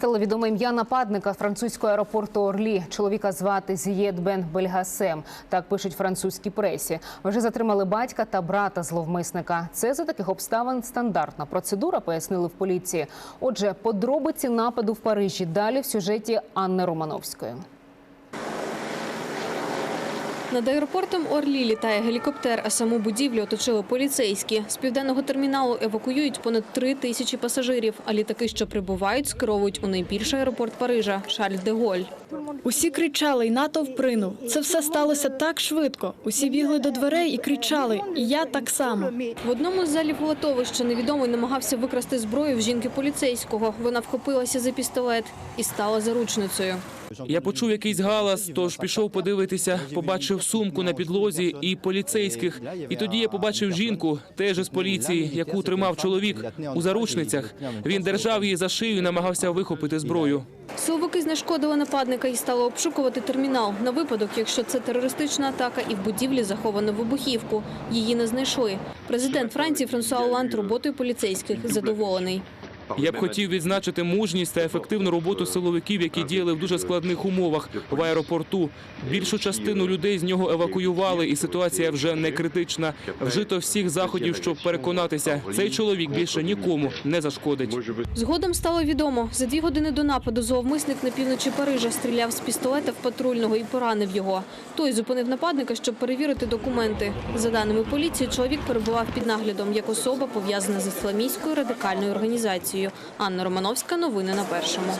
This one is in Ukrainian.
Стало відоме ім'я нападника французького аеропорту Орлі. Чоловіка звати Зієд Бен Бельгасем. Так пишуть французькій пресі. Вже затримали батька та брата зловмисника. Це за таких обставин стандартна процедура, пояснили в поліції. Отже, подробиці нападу в Парижі далі в сюжеті Анни Романовської. Над аеропортом Орлі літає гелікоптер, а саму будівлю оточили поліцейські. З південного терміналу евакуюють понад три тисячі пасажирів, а літаки, що прибувають, скеровують у найбільший аеропорт Парижа – Шарль де Голь. Усі кричали, і натовп принув. Це все сталося так швидко. Усі бігли до дверей і кричали. І я так само. В одному з залів литовища невідомий намагався викрасти зброю в жінки поліцейського. Вона вхопилася за пістолет і стала заручницею. Я почув якийсь галас, тож пішов подивитися, побачив сумку на підлозі і поліцейських. І тоді я побачив жінку, теж із поліції, яку тримав чоловік у заручницях. Він держав її за шию і намагався вихопити зброю. Силовики знешкодили нападника і стали обшукувати термінал на випадок, якщо це терористична атака і в будівлі заховано вибухівку. Її не знайшли. Президент Франції Франсуа Оланд роботою поліцейських задоволений. Я б хотів відзначити мужність та ефективну роботу силовиків, які діяли в дуже складних умовах в аеропорту. Більшу частину людей з нього евакуювали, і ситуація вже не критична. Вжито всіх заходів, щоб переконатися, цей чоловік більше нікому не зашкодить. Згодом стало відомо, за дві години до нападу зловмисник на півночі Парижа стріляв з пістолета в патрульного і поранив його. Той зупинив нападника, щоб перевірити документи. За даними поліції, чоловік перебував під наглядом як особа, пов'язана з ісламістською радикальною організацією. Анна Романовська, новини на першому.